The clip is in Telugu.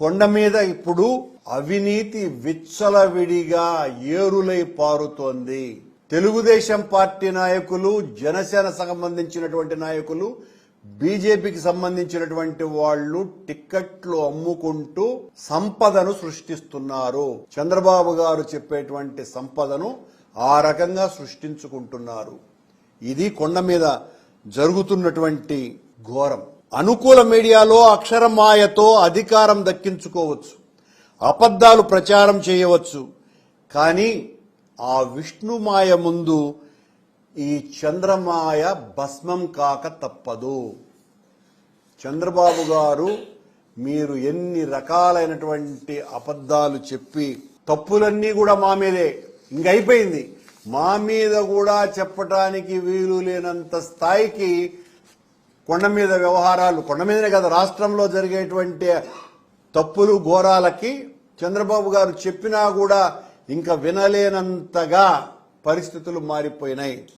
కొండ మీద ఇప్పుడు అవినీతి విచ్చలవిడిగా ఏరులై పారుతోంది. తెలుగుదేశం పార్టీ నాయకులు జనసేన సంబంధించినటువంటి నాయకులు బీజేపీకి సంబంధించినటువంటి వాళ్ళు టిక్కెట్లు అమ్ముకుంటూ సంపదను సృష్టిస్తున్నారు. చంద్రబాబు గారు చెప్పేటువంటి సంపదను ఆ రకంగా సృష్టించుకుంటున్నారు. ఇది కొండ మీద జరుగుతున్నటువంటి ఘోరం. అనుకూల మీడియాలో అక్షరమాయతో అధికారం దక్కించుకోవచ్చు. అబద్ధాలు ప్రచారం చేయవచ్చు. కానీ ఆ విష్ణుమాయ ముందు ఈ చంద్రమాయ భస్మం కాక తప్పదు. చంద్రబాబు గారు మీరు ఎన్ని రకాలైనటువంటి అబద్ధాలు చెప్పి తప్పులన్నీ కూడా మా మీదే. ఇంకైపోయింది మా మీద కూడా చెప్పటానికి వీలు లేనంత స్థాయికి కొండ మీద వ్యవహారాలు కొండ మీదనే కదా రాష్ట్రంలో జరిగేటువంటి తప్పులు ఘోరాలకి చంద్రబాబు గారు చెప్పినా కూడా ఇంకా వినలేనంతగా పరిస్థితులు మారిపోయినాయి.